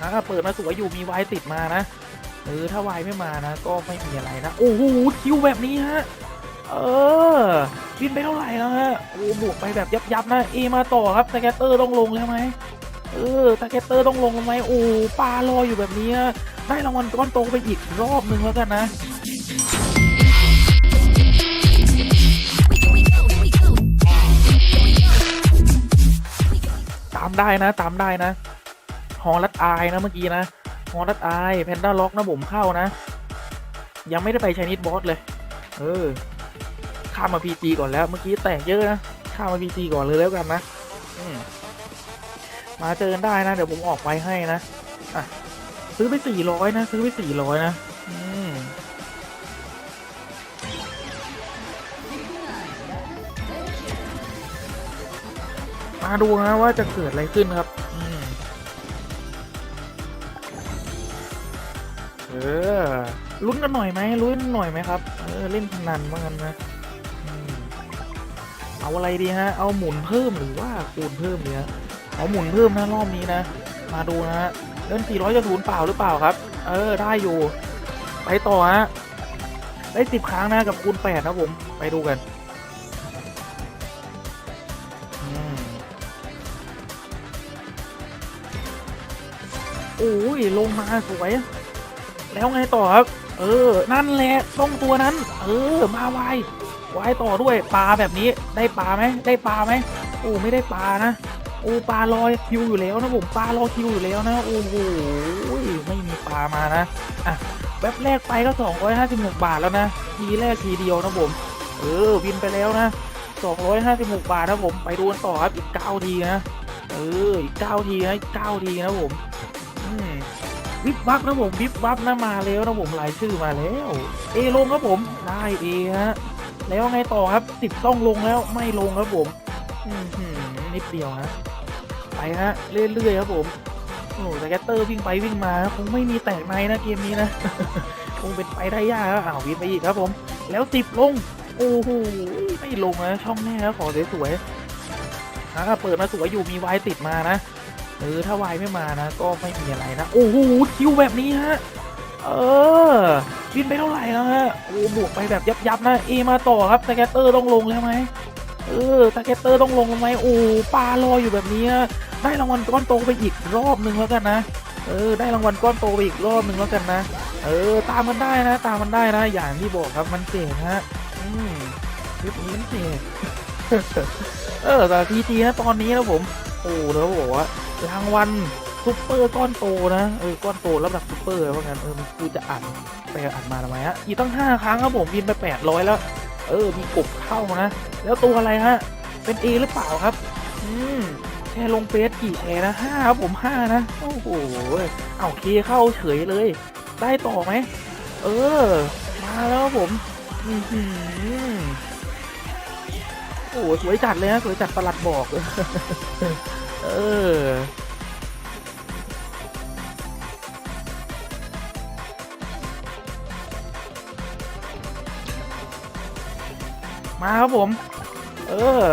อ่าเปิดมาสวยอยู่มีวายติดมานะเออถ้าวายไม่มานะ ก็ไม่มีอะไรนะโอ้โหคิวแบบนี้ฮะเออบินไปเท่าไหร่แล้วฮะโอ้บวกไปแบบยับยับๆนะเอมาต่อครับสแกตเตอร์ต้องลงแล้วไหมเออสแกตเตอร์ต้องลงแล้วไหมโอ้ปลารออยู่แบบนี้ได้รางวัลก้อนโตไปอีกรอบหนึ่งแล้วกันนะตามได้นะตามได้นะ ฮอลัดอายนะเมื่อกี้นะฮอลัดอายแพนด้าล็อกนะผมเข้านะ ยังไม่ได้ไปชนิดบอสเลย เออ ข้ามมาพีจีก่อนแล้ว เมื่อกี้แตกเยอะนะ ข้ามมาพีจีก่อนเลยแล้วกันนะมาเจอได้นะ เดี๋ยวผมออกไปให้นะอะซื้อไปสี่ร้อยนะ ซื้อไปสี่ร้อยนะมมาดูนะว่าจะเกิดอะไรขึ้นครับ อื เออลุ้นกันหน่อยไหมลุ้นหน่อยไหมครับ เออ เล่นพนันว่างั้นนะเอาอะไรดีฮะ เอาหมุนเพิ่มหรือว่าคูณเพิ่มเนี่ยเอาหมุนเพิ่มนะรอบนี้นะ มาดูนะฮะเล่น400จะศูนย์เปล่าหรือเปล่าครับ เออ ได้อยู่ ไปต่อฮะ ได้สิบครั้งนะกับคูณแปดนะผม ไปดูกันโอ้ยลงมาสวย แล้วไงต่อครับ เออ นั่นแหละต้องตัวนั้น เออ มาไวไวต่อด้วยปลาแบบนี้ได้ปลาไหมได้ปลาไหมโอ้ไม่ได้ปลานะโอ้ปลาลอยคิวอยู่แล้วนะผมปลารอคิวอยู่แล้วนะโอ้โหไม่มีปลามานะอะแว็บแรกไปก็256บาทแล้วนะทีแรกทีเดียวนะผม เออวินไปแล้วนะ256บาทนะผมไปดูกันต่อครับอีก9ทีนะเอออีก9ทีนะอีก9ทีนะผม วิบวับนะผมวิบวับนะมาแล้วนะผมรายชื่อมาแล้ว เอลงครับผมได้เอฮะแล้วไงต่อครับสิบต้องลงแล้วไม่ลงครับผมนิดเดียวนะไปฮะเรื่อยๆครับผมโอ้สแกตเตอร์วิ่งไปวิ่งมาคงไม่มีแตกในนะเกมนี้นะคงเป็นไปได้ยากครับอ้าววิ่งไปอีกครับผม แล้วสิบลงโอ้โหไม่ลงนะช่องแน่ครับขอสวยๆอ่าเปิดมาสวยอยู่มีวายติดมานะ เออถ้าวายไม่มานะ ก็ไม่มีอะไรนะ โอ้โหคิวแบบนี้ฮะ เออบินไปเท่าไหร่แล้วฮะโอ้บวกไปแบบยับยับๆนะเอมาต่อครับสแกตเตอร์ต้องลงแล้วไหมเออสแกตเตอร์ต้องลงแล้วไหมโอ้ปลารออยู่แบบนี้ได้รางวัลก้อนโตไปอีกรอบหนึ่งแล้วกันนะเออได้รางวัลก้อนโตไปอีกรอบหนึ่งแล้วกันนะ เออตามมันได้นะ ตามมันได้นะ อย่างที่บอกครับมันเจ๋งฮะ อืมคลิปนี้มันเจ๋งเออแต่พีจีนะตอนนี้นะผม โอ้แล้วบอกว่ารางวัลซุปเปอร์ก้อนโตนะเออก้อนโตระดับซุปเปอร์ว่าะงั้นเออมันกูจะอ่านไปอ่านมาทำไมฮะอีกตั้งห้าครั้งครับผมบินไปแปดร้อยแล้ว เออมีกบเข้านะ แล้วตัวอะไรฮะเป็นเอหรือเปล่าครับ อืมแค่ลงเฟสกี่แชร์นะห้าครับผมห้านะโอ้โหเอาเคเข้าเฉยเลย ได้ต่อไหมเออ มาแล้วครับผมอือหือ โอ้โหสวยจัดเลยนะสวยจัดประหลัดบอกเออมาครับผม เออ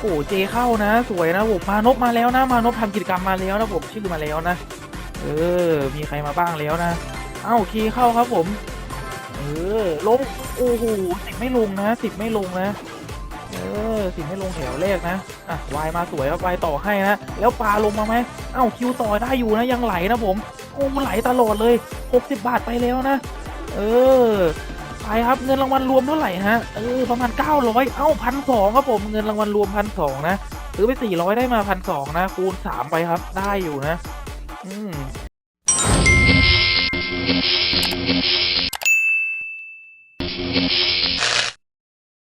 โอ้เจเข้านะ สวยนะผมมานพมาแล้วนะ มานพทำกิจกรรมมาแล้วนะผมชื่อมาแล้วนะ เออ มีใครมาบ้างแล้วนะ เอ้าคีเข้าครับผม เออลงโอ้โหสิบไม่ลงนะสิบไม่ลงนะ เออสิบไม่ลงแถวแรกนะ อะวายมาสวยครับวายต่อให้นะ แล้วปลาลงมาไหมเอ้าคิวต่อได้อยู่นะยังไหลนะผมโอ้ไหลตลอดเลย 60 บาทไปแล้วนะ เออไปครับเงินรางวัลรวมเท่าไหร่ฮะเออประมาณ 900 เอ้าพันสองครับผมเงินรางวัลรวมพันสองนะซื้อไป 400 ได้มาพันสองนะ คูณ 3 ไปครับได้อยู่นะ อืม